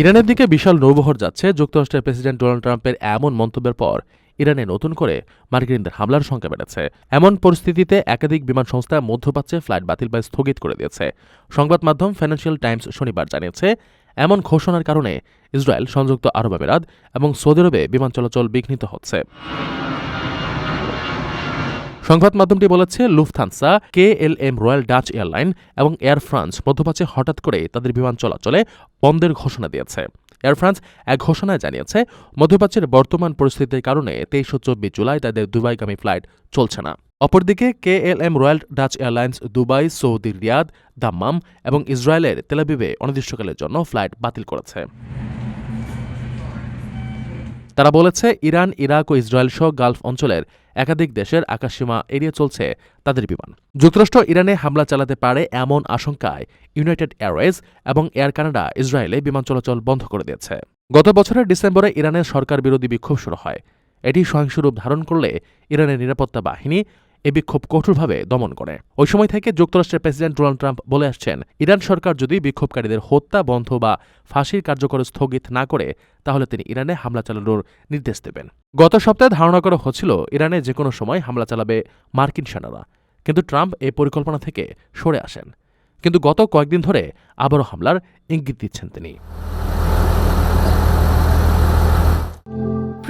ইরানের দিকে বিশাল নৌবহর যাচ্ছে। যুক্তরাষ্ট্রের প্রেসিডেন্ট ডোনাল্ড ট্রাম্পের এমন মন্তব্যের পর ইরানে নতুন করে মার্কিনদের হামলার সংখ্যা বেড়েছে। এমন পরিস্থিতিতে একাধিক বিমান সংস্থা মধ্যপ্রাচ্যে ফ্লাইট বাতিল বা স্থগিত করে দিয়েছে। সংবাদ মাধ্যম ফিনান্সিয়াল টাইমস শনিবার জানিয়েছে, এমন ঘোষণার কারণে ইসরায়েল, সংযুক্ত আরব আমিরাত এবং সৌদি আরবে বিমান চলাচল বিঘ্নিত হচ্ছে। সংবাদ মাধ্যমটি বলেছে, Lufthansa K L M royal Dutch airline এবং এয়ার ফ্রান্স মধ্যপ্রাচ্যে হঠাৎ করে তাদের বিমান চলাচলে বন্ধের ঘোষণা দিয়েছে। এয়ার ফ্রান্স এক ঘোষণায় জানিয়েছে, মধ্যপ্রাচ্যের বর্তমান পরিস্থিতির কারণে তেইশ ও চব্বিশ জুলাই তাদের দুবাইগামী ফ্লাইট চলছে না। অপরদিকে K L M royal Dutch airlines Dubai, Saudi, Riyadh, Dammam এবং ইসরায়েলের তেলাবিবে অনির্দিষ্টকালের জন্য ফ্লাইট বাতিল করেছে। তারা বলেছে, ইরান, ইরাক ও ইসরায়েল সহ গালফ অঞ্চলের একাধিক দেশের আকাশসীমা এড়িয়ে চলছে তাদের বিমান। যুক্তরাষ্ট্র ইরানে হামলা চালাতে পারে এমন আশঙ্কায় ইউনাইটেড এয়ারওয়েজ এবং এয়ার কানাডা ইসরায়েলে বিমান চলাচল বন্ধ করে দিয়েছে। গত বছরের ডিসেম্বরে ইরানের সরকার বিরোধী বিক্ষোভ শুরু হয়। এটি সহিংস রূপ ধারণ করলে ইরানের নিরাপত্তা বাহিনী এ বিক্ষোভ কঠোরভাবে দমন করে। ওই সময় থেকে যুক্তরাষ্ট্রের প্রেসিডেন্ট ডোনাল্ড ট্রাম্প বলে আসছেন, ইরান সরকার যদি বিক্ষোভকারীদের হত্যা, বন্ধ বা ফাঁসির কার্যকর স্থগিত না করে, তাহলে তিনি ইরানে হামলা চালানোর নির্দেশ দেবেন। গত সপ্তাহে ধারণা করা হচ্ছিল, ইরানে যে কোনো সময় হামলা চালাবে মার্কিন সেনারা। কিন্তু ট্রাম্প এই পরিকল্পনা থেকে সরে আসেন। কিন্তু গত কয়েকদিন ধরে আবারও হামলার ইঙ্গিত দিচ্ছেন তিনি।